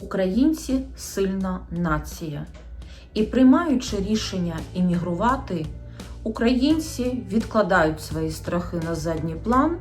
Українці сильна нація. І приймаючи рішення іммігрувати, українці відкладають свої страхи на задній план,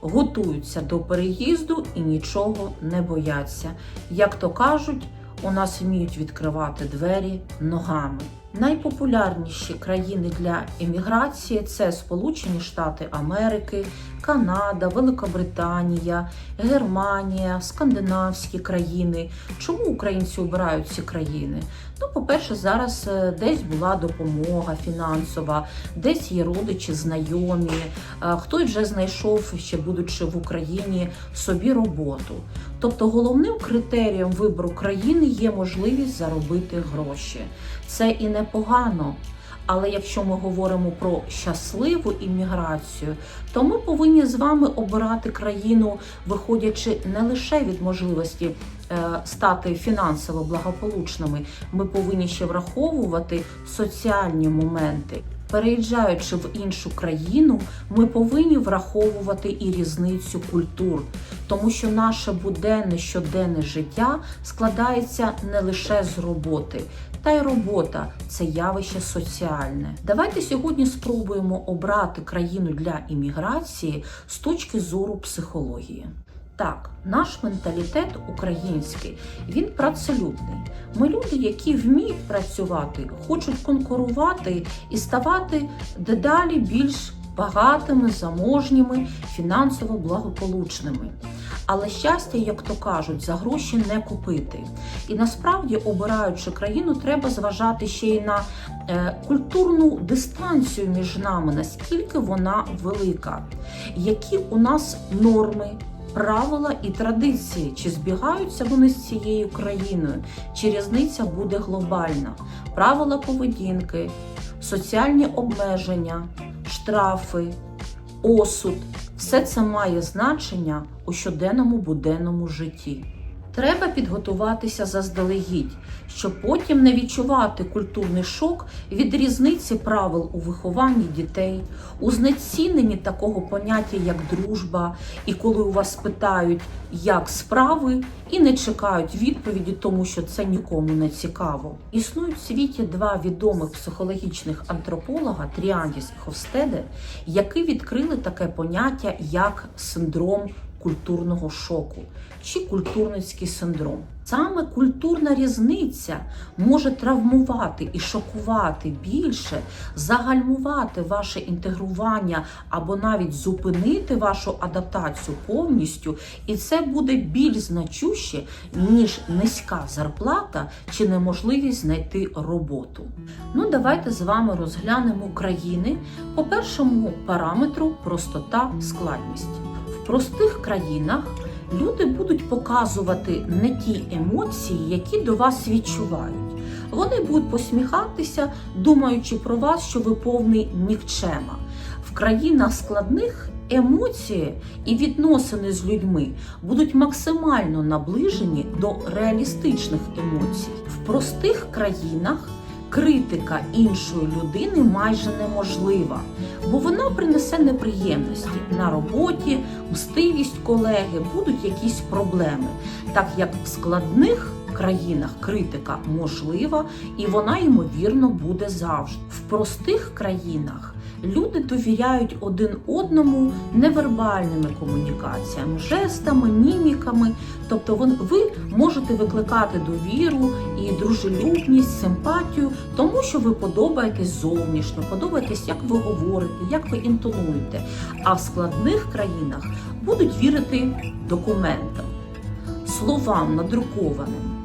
готуються до переїзду і нічого не бояться. Як то кажуть, у нас вміють відкривати двері ногами. Найпопулярніші країни для імміграції це Сполучені Штати Америки, Канада, Великобританія, Германія, скандинавські країни. Чому українці обирають ці країни? Ну, по-перше, зараз е, десь була допомога фінансова, десь є родичі, знайомі, е, хтось вже знайшов, ще будучи в Україні, собі роботу. Тобто головним критерієм вибору країни є можливість заробити гроші. Це і непогано. Але якщо ми говоримо про щасливу імміграцію, то ми повинні з вами обирати країну, виходячи не лише від можливості е, стати фінансово благополучними, ми повинні ще враховувати соціальні моменти. Переїжджаючи в іншу країну, ми повинні враховувати і різницю культур, тому що наше буденне щоденне життя складається не лише з роботи. Та й робота це явище соціальне. Давайте сьогодні спробуємо обрати країну для імміграції з точки зору психології. Так, наш менталітет український, він працелюбний. Ми люди, які вміють працювати, хочуть конкурувати і ставати дедалі більш багатими, заможніми, фінансово благополучними. Але щастя, як то кажуть, за гроші не купити. І насправді, обираючи країну, треба зважати ще й на е, культурну дистанцію між нами, наскільки вона велика, які у нас норми. Правила і традиції, чи збігаються вони з цією країною, чи різниця буде глобальна, правила поведінки, соціальні обмеження, штрафи, осуд все це має значення у щоденному буденному житті. Треба підготуватися заздалегідь, щоб потім не відчувати культурний шок від різниці правил у вихованні дітей, у знеціненні такого поняття, як дружба, і коли у вас питають, як справи, і не чекають відповіді, тому що це нікому не цікаво. Існують в світі два відомих психологічних антрополога Тріандіс і Ховстеде, які відкрили таке поняття як синдром культурного шоку чи культурницький синдром. Саме культурна різниця може травмувати і шокувати більше, загальмувати ваше інтегрування або навіть зупинити вашу адаптацію повністю, і це буде більш значуще, ніж низька зарплата чи неможливість знайти роботу. Ну, давайте з вами розглянемо країни по першому параметру простота, складність. Простих країнах люди будуть показувати не ті емоції, які до вас відчувають. Вони будуть посміхатися, думаючи про вас, що ви повний нікчема. В країнах складних емоції і відносини з людьми будуть максимально наближені до реалістичних емоцій. В простих країнах критика іншої людини майже неможлива, бо вона принесе неприємності на роботі, мстивість колеги, будуть якісь проблеми, так як в складних країнах критика можлива і вона ймовірно буде завжди. В простих країнах люди довіряють один одному невербальними комунікаціями, жестами, міміками. Тобто ви можете викликати довіру і дружелюбність, симпатію, тому що ви подобаєтесь зовнішньо, подобаєтесь, як ви говорите, як ви інтонуєте. А в складних країнах будуть вірити документам, словам надрукованим.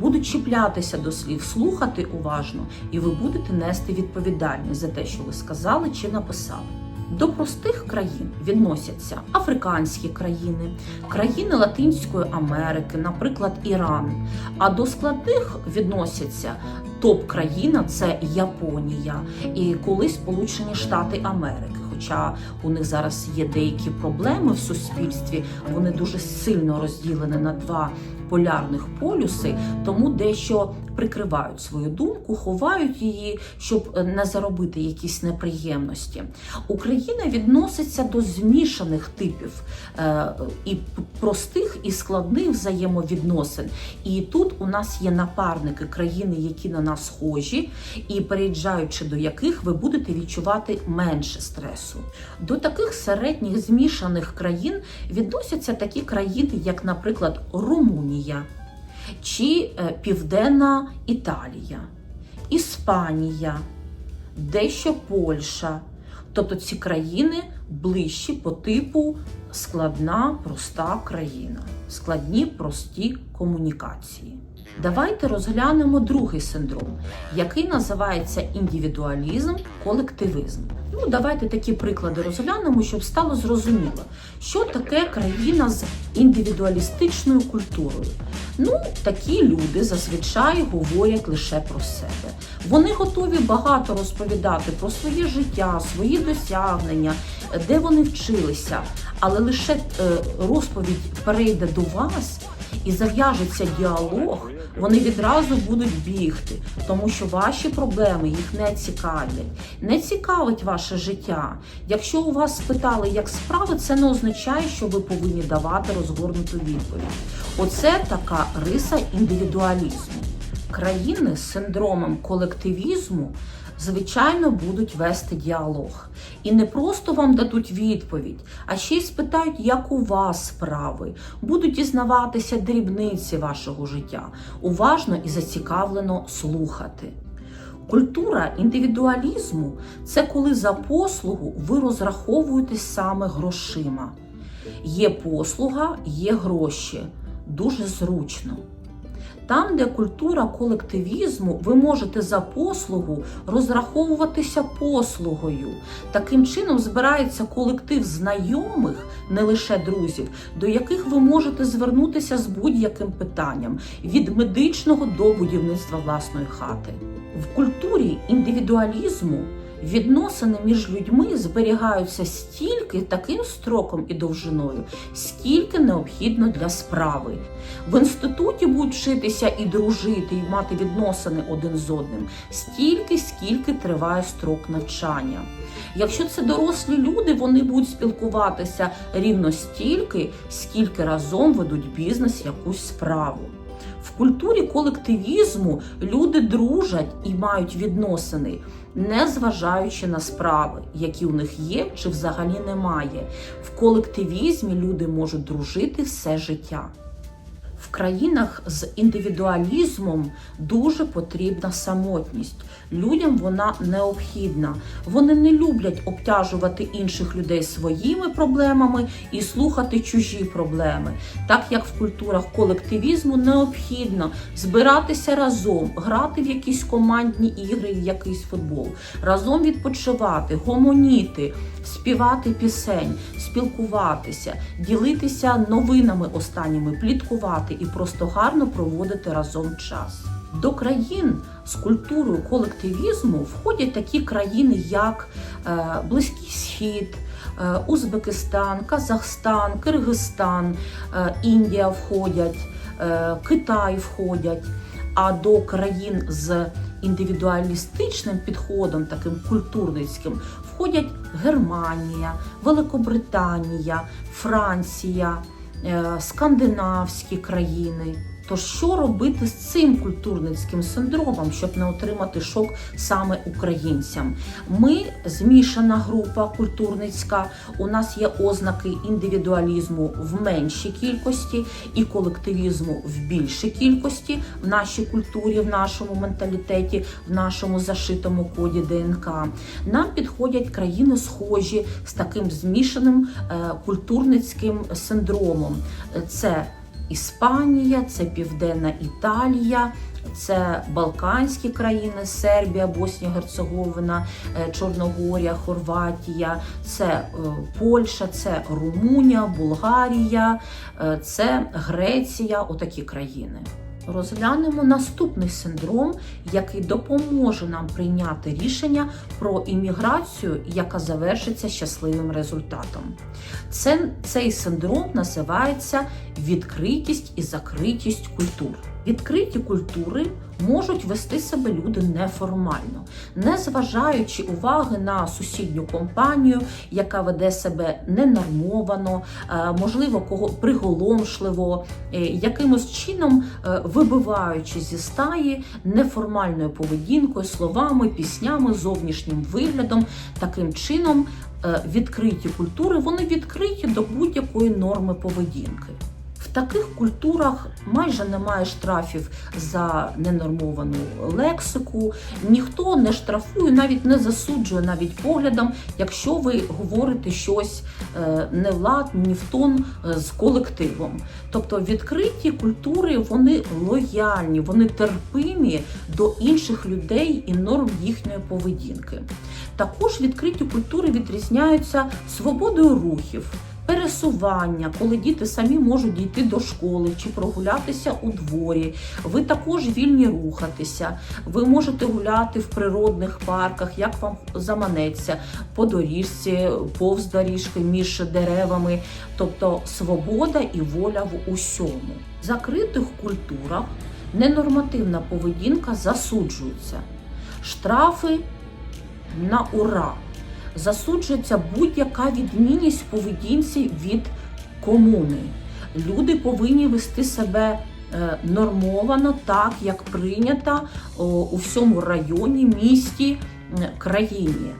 Будуть чіплятися до слів, слухати уважно, і ви будете нести відповідальність за те, що ви сказали чи написали. До простих країн відносяться африканські країни, країни Латинської Америки, наприклад, Іран. А до складних відносяться топ-країна це Японія і колись Сполучені Штати Америки. Хоча у них зараз є деякі проблеми в суспільстві, вони дуже сильно розділені на два полярних полюси, тому дещо прикривають свою думку, ховають її, щоб е, не заробити якісь неприємності. Україна відноситься до змішаних типів е, і простих і складних взаємовідносин. І тут у нас є напарники країни, які на нас схожі, і переїжджаючи до яких ви будете відчувати менше стресу. До таких середніх змішаних країн відносяться такі країни, як, наприклад, Румунія чи е, Південна Італія, Іспанія, дещо Польща. Тобто ці країни ближчі по типу складна, проста країна, складні, прості комунікації. Давайте розглянемо другий синдром, який називається індивідуалізм, колективізм. Ну, давайте такі приклади розглянемо, щоб стало зрозуміло, що таке країна з індивідуалістичною культурою. Ну, такі люди зазвичай говорять лише про себе. Вони готові багато розповідати про своє життя, свої досягнення, де вони вчилися, але лише е, розповідь перейде до вас і зав'яжеться діалог, вони відразу будуть бігти, тому що ваші проблеми їх не цікавлять. Не цікавить ваше життя. Якщо у вас спитали, як справи, це не означає, що ви повинні давати розгорнуту відповідь. Оце така риса індивідуалізму. Країни з синдромом колективізму звичайно будуть вести діалог. І не просто вам дадуть відповідь, а ще й спитають, як у вас справи, будуть дізнаватися дрібниці вашого життя, уважно і зацікавлено слухати. Культура індивідуалізму це коли за послугу ви розраховуєтесь саме грошима. Є послуга, є гроші. Дуже зручно. Там, де культура колективізму, ви можете за послугу розраховуватися послугою. Таким чином збирається колектив знайомих, не лише друзів, до яких ви можете звернутися з будь-яким питанням від медичного до будівництва власної хати. В культурі індивідуалізму відносини між людьми зберігаються стільки таким строком і довжиною, скільки необхідно для справи. В інституті будуть вчитися і дружити, і мати відносини один з одним стільки, скільки триває строк навчання. Якщо це дорослі люди, вони будуть спілкуватися рівно стільки, скільки разом ведуть бізнес, якусь справу. В культурі колективізму люди дружать і мають відносини, не зважаючи на справи, які у них є чи взагалі немає. В колективізмі люди можуть дружити все життя. Країнах з індивідуалізмом дуже потрібна самотність. Людям вона необхідна. Вони не люблять обтяжувати інших людей своїми проблемами і слухати чужі проблеми. Так як в культурах колективізму необхідно збиратися разом, грати в якісь командні ігри, в якийсь футбол, разом відпочивати, гомоніти, співати пісень, спілкуватися, ділитися новинами останніми, пліткувати і просто гарно проводити разом час. До країн з культурою колективізму входять такі країни, як е, Близький Схід, е, Узбекистан, Казахстан, Киргизстан, е, Індія входять, Китай входять. А до країн з індивідуалістичним підходом, таким культурницьким, входять Германія, Великобританія, Франція, е, скандинавські країни. Тож що робити з цим культурницьким синдромом, щоб не отримати шок саме українцям? Ми змішана група культурницька. У нас є ознаки індивідуалізму в меншій кількості і колективізму в більшій кількості в нашій культурі, в нашому менталітеті, в нашому зашитому коді ДНК. Нам підходять країни схожі з таким змішаним е, культурницьким синдромом. Це Іспанія, це Південна Італія, це Балканські країни, Сербія, Боснія, Герцеговина, е, Чорногорія, Хорватія, це е, Польща, це Румунія, Болгарія, е, це Греція, отакі країни. Розглянемо наступний синдром, який допоможе нам прийняти рішення про імміграцію, яка завершиться щасливим результатом. Це, цей синдром називається відкритість і закритість культур. Відкриті культури можуть вести себе люди неформально, не зважаючи уваги на сусідню компанію, яка веде себе ненормовано, е, можливо, кого приголомшливо, е, якимось чином е, вибиваючи зі стаї неформальною поведінкою, словами, піснями, зовнішнім виглядом. Таким чином відкриті культури вони відкриті до будь-якої норми поведінки. Таких культурах майже немає штрафів за ненормовану лексику, ніхто не штрафує, навіть не засуджує навіть поглядом, якщо ви говорите щось е, не в ні в тон е, з колективом. Тобто відкриті культури вони лояльні, вони терпимі до інших людей і норм їхньої поведінки. Також відкриті культури відрізняються свободою рухів пересування, коли діти самі можуть дійти до школи чи прогулятися у дворі. Ви також вільні рухатися. Ви можете гуляти в природних парках, як вам заманеться, по доріжці, повз доріжки, між деревами. Тобто свобода і воля в усьому. В закритих культурах ненормативна поведінка засуджується. Штрафи на ура засуджується будь-яка відмінність в поведінці від комуни. Люди повинні вести себе е, нормовано, так як прийнято у всьому районі, місті, країні.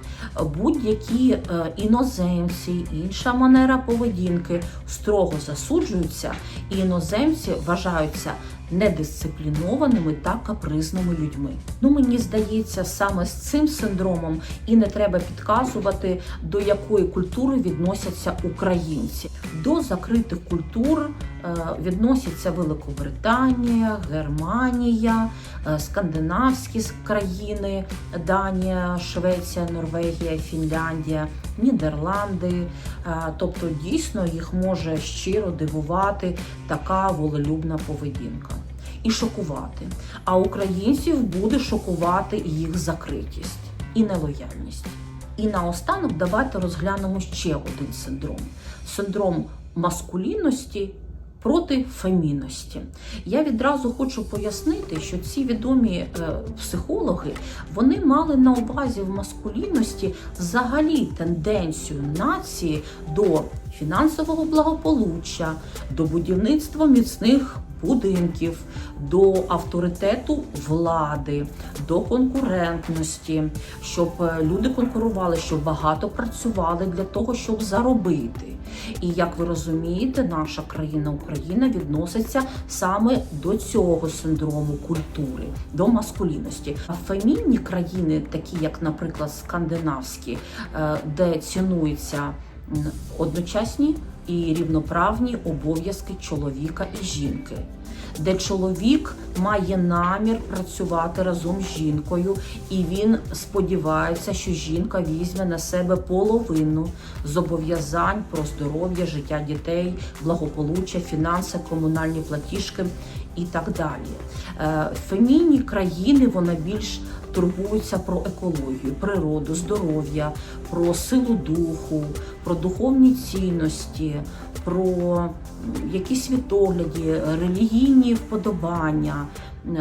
Будь-які е, іноземці, інша манера поведінки строго засуджуються, і іноземці вважаються недисциплінованими та капризними людьми. Ну мені здається, саме з цим синдромом і не треба підказувати, до якої культури відносяться українці. До закритих культур е, відносяться Великобританія, Германія, е, скандинавські країни, Данія, Швеція, Норвегія, Фінляндія, Нідерланди. Е, Тобто, дійсно їх може щиро дивувати така волелюбна поведінка і шокувати. А українців буде шокувати їх закритість і нелояльність. І наостанок давайте розглянемо ще один синдром: синдром маскулінності. Проти фемінності. Я відразу хочу пояснити, що ці відомі е, психологи вони мали на увазі в маскулінності взагалі тенденцію нації до фінансового благополуччя, до будівництва міцних будинків, до авторитету влади, до конкурентності, щоб е, люди конкурували, щоб багато працювали для того, щоб заробити. І як ви розумієте, наша країна Україна відноситься саме до цього синдрому культури, до маскулінності. А фемінні країни, такі як, наприклад, скандинавські, е, де цінуються одночасні і рівноправні обов'язки чоловіка і жінки. Де чоловік має намір працювати разом з жінкою, і він сподівається, що жінка візьме на себе половину зобов'язань про здоров'я, життя дітей, благополуччя, фінанси, комунальні платіжки і так далі. Е, Фемінні країни вона більш турбуються про екологію, природу, здоров'я, про силу духу, про духовні цінності, про якісь світогляді, релігійні вподобання,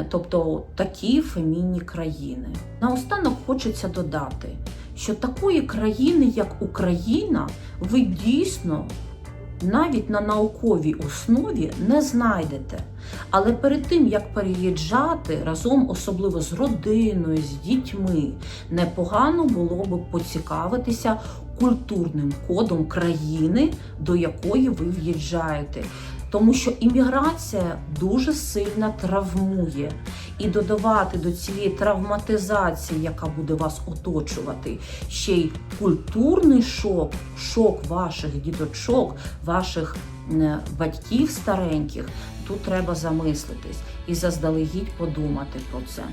тобто такі фемінні країни. Наостанок хочеться додати, що такої країни, як Україна, ви дійсно навіть на науковій основі не знайдете. Але перед тим як переїжджати разом, особливо з родиною, з дітьми, непогано було б поцікавитися культурним кодом країни, до якої ви в'їжджаєте. Тому що імміграція дуже сильно травмує, і додавати до цієї травматизації, яка буде вас оточувати, ще й культурний шок, шок ваших діточок, ваших е, батьків стареньких. Тут треба замислитись і заздалегідь подумати про це.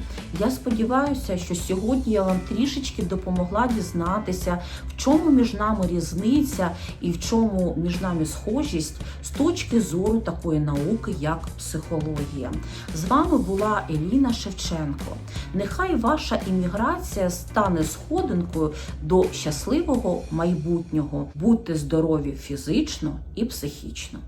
Я сподіваюся, що сьогодні я вам трішечки допомогла дізнатися, в чому між нами різниця і в чому між нами схожість з точки зору такої науки, як психологія. З вами була Еліна Шевченко. Нехай ваша імміграція стане сходинкою до щасливого майбутнього. Будьте здорові фізично і психічно.